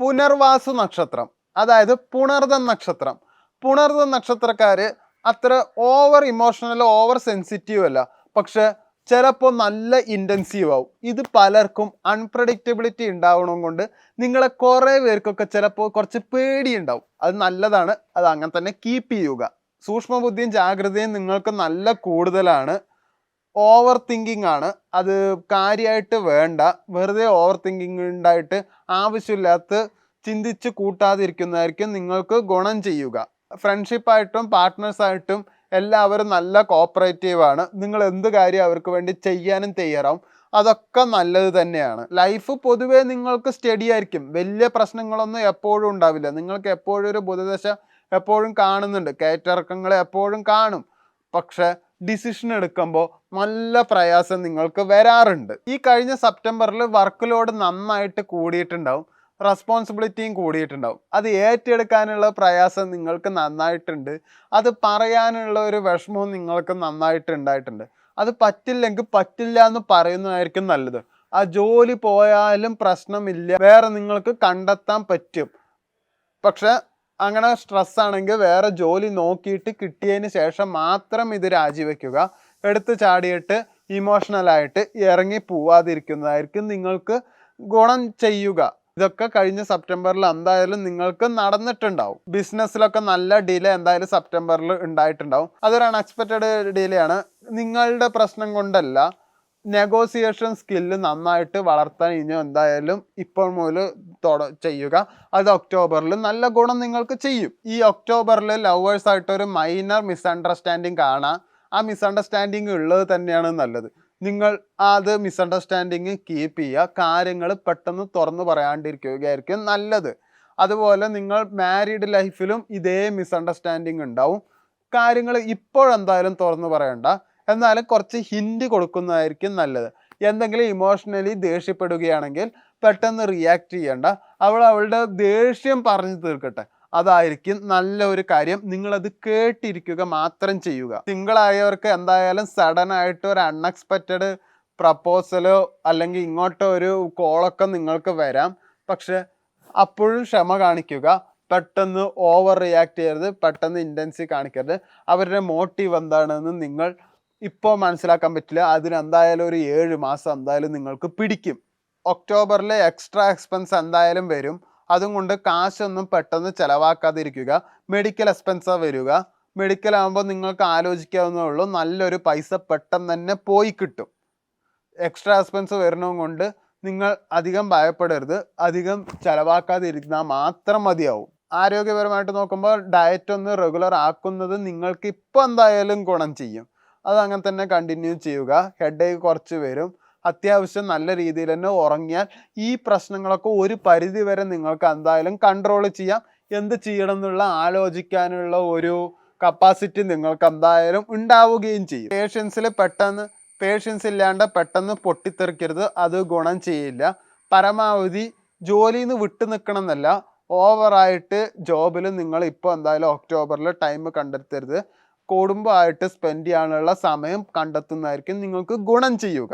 പുനർവാസു നക്ഷത്രം അതായത് പുണർദം നക്ഷത്രം. പുണർദം നക്ഷത്രക്കാർ അത്ര ഓവർ ഇമോഷണൽ ഓവർ സെൻസിറ്റീവ് അല്ല. പക്ഷെ ചിലപ്പോൾ നല്ല ഇന്റൻസീവ് ആവും. ഇത് പലർക്കും അൺപ്രഡിക്റ്റബിലിറ്റി ഉണ്ടാവണം കൊണ്ട് നിങ്ങളെ കുറേ പേർക്കൊക്കെ ചിലപ്പോൾ കുറച്ച് പേടിയുണ്ടാവും അത് നല്ലതാണ്. അത് അങ്ങനെ തന്നെ കീപ്പ് ചെയ്യുക. സൂക്ഷ്മബുദ്ധിയും ജാഗ്രതയും നിങ്ങൾക്ക് നല്ല കൂടുതലാണ്. ഓവർ തിങ്കിങ് ആണ് അത് കാര്യമായിട്ട് വേണ്ട. വെറുതെ ഓവർ തിങ്കിങ് ഉണ്ടായിട്ട് ആവശ്യമില്ലാത്ത ചിന്തിച്ച് കൂട്ടാതിരിക്കുന്നതായിരിക്കും നിങ്ങൾക്ക് ഗുണം ചെയ്യുക. ഫ്രണ്ട്ഷിപ്പായിട്ടും പാർട്ട്നേഴ്സായിട്ടും എല്ലാവരും നല്ല കോപ്പറേറ്റീവ് ആണ് നിങ്ങൾ എന്ത് കാര്യം അവർക്ക് വേണ്ടി ചെയ്യാനും തയ്യാറാവും. അതൊക്കെ നല്ലത് തന്നെയാണ്. ലൈഫ് പൊതുവേ നിങ്ങൾക്ക് സ്റ്റഡി ആയിരിക്കും. വലിയ പ്രശ്നങ്ങളൊന്നും എപ്പോഴും ഉണ്ടാവില്ല. നിങ്ങൾക്ക് എപ്പോഴും ഒരു ബുധദശ എപ്പോഴും കാണുന്നുണ്ട്. കയറ്റിറക്കങ്ങൾ എപ്പോഴും കാണും. പക്ഷെ ഡിസിഷൻ എടുക്കുമ്പോൾ നല്ല പ്രയാസം നിങ്ങൾക്ക് വരാറുണ്ട്. ഈ കഴിഞ്ഞ സെപ്റ്റംബറിൽ വർക്ക് ലോഡ് നന്നായിട്ട് കൂടിയിട്ടുണ്ടാവും. റെസ്പോൺസിബിലിറ്റിയും കൂടിയിട്ടുണ്ടാവും. അത് ഏറ്റെടുക്കാനുള്ള പ്രയാസം നിങ്ങൾക്ക് നന്നായിട്ടുണ്ട്. അത് പറയാനുള്ള ഒരു വിഷമവും നിങ്ങൾക്ക് നന്നായിട്ട് ഉണ്ടായിട്ടുണ്ട് അത് പറ്റില്ലെങ്കിൽ പറ്റില്ല എന്ന് പറയുന്നതായിരിക്കും നല്ലത്. ആ ജോലി പോയാലും പ്രശ്നമില്ല. വേറെ നിങ്ങൾക്ക് കണ്ടെത്താൻ പറ്റും. പക്ഷെ അങ്ങനെ സ്ട്രെസ് ആണെങ്കിൽ വേറെ ജോലി നോക്കിയിട്ട് കിട്ടിയതിന് ശേഷം മാത്രം ഇത് രാജിവെക്കുക. എടുത്ത് ചാടിയിട്ട് ഇമോഷണലായിട്ട് ഇറങ്ങി പോവാതിരിക്കുന്നതായിരിക്കും നിങ്ങൾക്ക് ഗുണം ചെയ്യുക. ഇതൊക്കെ കഴിഞ്ഞ സെപ്റ്റംബറിൽ എന്തായാലും നിങ്ങൾക്ക് നടന്നിട്ടുണ്ടാവും. ബിസിനസ്സിലൊക്കെ നല്ല ഡിലേ എന്തായാലും സെപ്റ്റംബറിൽ ഉണ്ടായിട്ടുണ്ടാവും. അതൊരു അൺഎക്സ്പെക്റ്റഡ് ഡിലേ ആണ്. നിങ്ങളുടെ പ്രശ്നം കൊണ്ടല്ല നെഗോസിയേഷൻ സ്കില്ല് നന്നായിട്ട് വളർത്താൻ ഇനി എന്തായാലും ഇപ്പോൾ മുതൽ തുട ചെയ്യുക. അത് ഒക്ടോബറിൽ നല്ല ഗുണം നിങ്ങൾക്ക് ചെയ്യും. ഈ ഒക്ടോബറിൽ ലവേഴ്സ് ആയിട്ട് ഒരു മൈനർ മിസ്അണ്ടർസ്റ്റാൻഡിങ് കാണാം. ആ മിസ്അണ്ടർസ്റ്റാൻഡിങ് ഉള്ളത് തന്നെയാണ് നല്ലത്. നിങ്ങൾ അത് മിസ്അണ്ടർസ്റ്റാൻഡിങ് കീപ്പ് ചെയ്യുക. കാര്യങ്ങൾ പെട്ടെന്ന് തുറന്നു പറയാണ്ടിരിക്കുകയായിരിക്കും നല്ലത്. അതുപോലെ നിങ്ങൾ മാരീഡ് ലൈഫിലും ഇതേ മിസ്അണ്ടർസ്റ്റാൻഡിങ് ഉണ്ടാവും. കാര്യങ്ങൾ ഇപ്പോഴെന്തായാലും തുറന്നു പറയണ്ട. എന്നാലും കുറച്ച് ഹിൻഡ് കൊടുക്കുന്നതായിരിക്കും നല്ലത്. എന്തെങ്കിലും ഇമോഷണലി ദേഷ്യപ്പെടുകയാണെങ്കിൽ പെട്ടെന്ന് റിയാക്ട് ചെയ്യണ്ട. അവൾ അവളുടെ ദേഷ്യം പറഞ്ഞു തീർക്കട്ടെ. അതായിരിക്കും നല്ല ഒരു കാര്യം. നിങ്ങളത് കേട്ടിരിക്കുക മാത്രം ചെയ്യുക. സിംഗിൾ ആയവർക്ക് എന്തായാലും സഡൻ ആയിട്ട് ഒരു അൺഎക്സ്പെക്റ്റഡ് പ്രപ്പോസലോ അല്ലെങ്കിൽ ഇങ്ങോട്ടോ ഒരു കോളൊക്കെ നിങ്ങൾക്ക് വരാം. പക്ഷെ അപ്പോഴും ക്ഷമ കാണിക്കുക. പെട്ടെന്ന് ഓവർ റിയാക്ട് ചെയ്യരുത്. പെട്ടെന്ന് ഇന്റൻസി കാണിക്കരുത്. അവരുടെ മോട്ടീവ് എന്താണെന്ന് നിങ്ങൾ ഇപ്പോൾ മനസ്സിലാക്കാൻ പറ്റില്ല. അതിന് എന്തായാലും ഒരു ഏഴ് മാസം എന്തായാലും നിങ്ങൾക്ക് പിടിക്കും. ഒക്ടോബറിലെ എക്സ്ട്രാ എക്സ്പെൻസ് എന്തായാലും വരും. അതും കൊണ്ട് കാശൊന്നും പെട്ടെന്ന് ചിലവാക്കാതിരിക്കുക. മെഡിക്കൽ എക്സ്പെൻസ് വരിക. മെഡിക്കൽ ആകുമ്പോൾ നിങ്ങൾക്ക് ആലോചിക്കാവുന്നേ ഉള്ളൂ. നല്ലൊരു പൈസ പെട്ടെന്ന് തന്നെ പോയി കിട്ടും. എക്സ്ട്രാ എക്സ്പെൻസ് വരണം കൊണ്ട് നിങ്ങൾ അധികം ഭയപ്പെടരുത്. അധികം ചിലവാക്കാതിരിക്കുന്നാൽ മാത്രം മതിയാവും. ആരോഗ്യപരമായിട്ട് നോക്കുമ്പോൾ ഡയറ്റ് ഒന്ന് റെഗുലർ ആക്കുന്നത് നിങ്ങൾക്ക് ഇപ്പോൾ എന്തായാലും ഗുണം ചെയ്യും. അത് അങ്ങനെ തന്നെ കണ്ടിന്യൂ ചെയ്യുക. ഹെഡേക്ക് കുറച്ച് വരും. അത്യാവശ്യം നല്ല രീതിയിൽ തന്നെ ഉറങ്ങിയാൽ ഈ പ്രശ്നങ്ങളൊക്കെ ഒരു പരിധി വരെ നിങ്ങൾക്ക് എന്തായാലും കൺട്രോൾ ചെയ്യാം. എന്ത് ചെയ്യണം എന്നുള്ള ആലോചിക്കാനുള്ള ഒരു കപ്പാസിറ്റി നിങ്ങൾക്ക് എന്തായാലും ഉണ്ടാവുകയും ചെയ്യും. പേഷ്യൻസിൽ പെട്ടെന്ന് പേഷ്യൻസ് ഇല്ലാണ്ട് പെട്ടെന്ന് പൊട്ടിത്തെറിക്കരുത്. അത് ഗുണം ചെയ്യില്ല. പരമാവധി ജോലിയിൽ നിന്ന് വിട്ടു നിൽക്കണം എന്നല്ല ഓവറായിട്ട് ജോബിൽ നിങ്ങൾ ഇപ്പോൾ എന്തായാലും ഒക്ടോബറിൽ ടൈം കണ്ടെത്തരുത്. കുടുംബമായിട്ട് സ്പെൻഡ് ചെയ്യാനുള്ള സമയം കണ്ടെത്തുന്നതായിരിക്കും നിങ്ങൾക്ക് ഗുണം ചെയ്യുക.